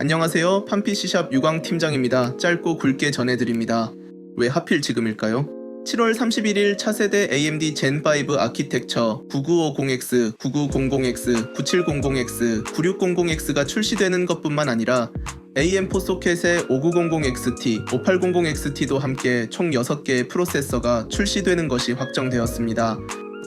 안녕하세요. 판피시샵 유광 팀장입니다. 짧고 굵게 전해드립니다. 왜 하필 지금일까요? 7월 31일 차세대 AMD 젠5 아키텍처 9950X, 9900X, 9700X, 9600X가 출시되는 것뿐만 아니라 AM4 소켓의 5900XT, 5800XT도 함께 총 6개의 프로세서가 출시되는 것이 확정되었습니다.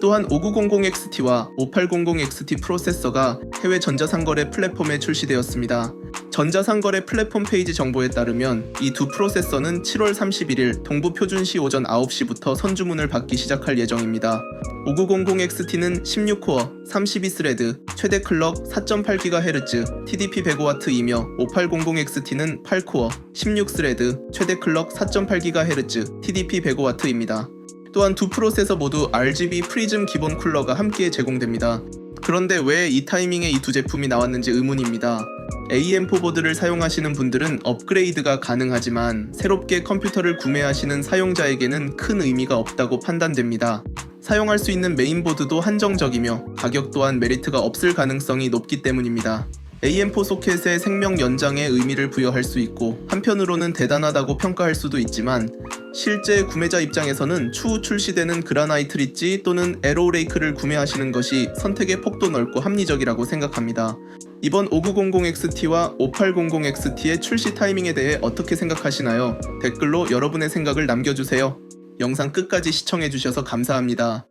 또한 5900XT와 5800XT 프로세서가 해외 전자상거래 플랫폼에 출시되었습니다. 전자상거래 플랫폼 페이지 정보에 따르면 이 두 프로세서는 7월 31일 동부 표준시 오전 9시부터 선주문을 받기 시작할 예정입니다. 5900XT는 16코어, 32스레드, 최대 클럭 4.8GHz, TDP 105W이며 5800XT는 8코어, 16스레드, 최대 클럭 4.8GHz, TDP 105W입니다. 또한 두 프로세서 모두 RGB 프리즘 기본 쿨러가 함께 제공됩니다. 그런데 왜 이 타이밍에 이 두 제품이 나왔는지 의문입니다. AM4 보드를 사용하시는 분들은 업그레이드가 가능하지만 새롭게 컴퓨터를 구매하시는 사용자에게는 큰 의미가 없다고 판단됩니다. 사용할 수 있는 메인보드도 한정적이며 가격 또한 메리트가 없을 가능성이 높기 때문입니다. AM4 소켓의 생명 연장에 의미를 부여할 수 있고 한편으로는 대단하다고 평가할 수도 있지만 실제 구매자 입장에서는 추후 출시되는 그라나이트 리지 또는 에로레이크를 구매하시는 것이 선택의 폭도 넓고 합리적이라고 생각합니다. 이번 5900XT와 5800XT의 출시 타이밍에 대해 어떻게 생각하시나요? 댓글로 여러분의 생각을 남겨주세요. 영상 끝까지 시청해주셔서 감사합니다.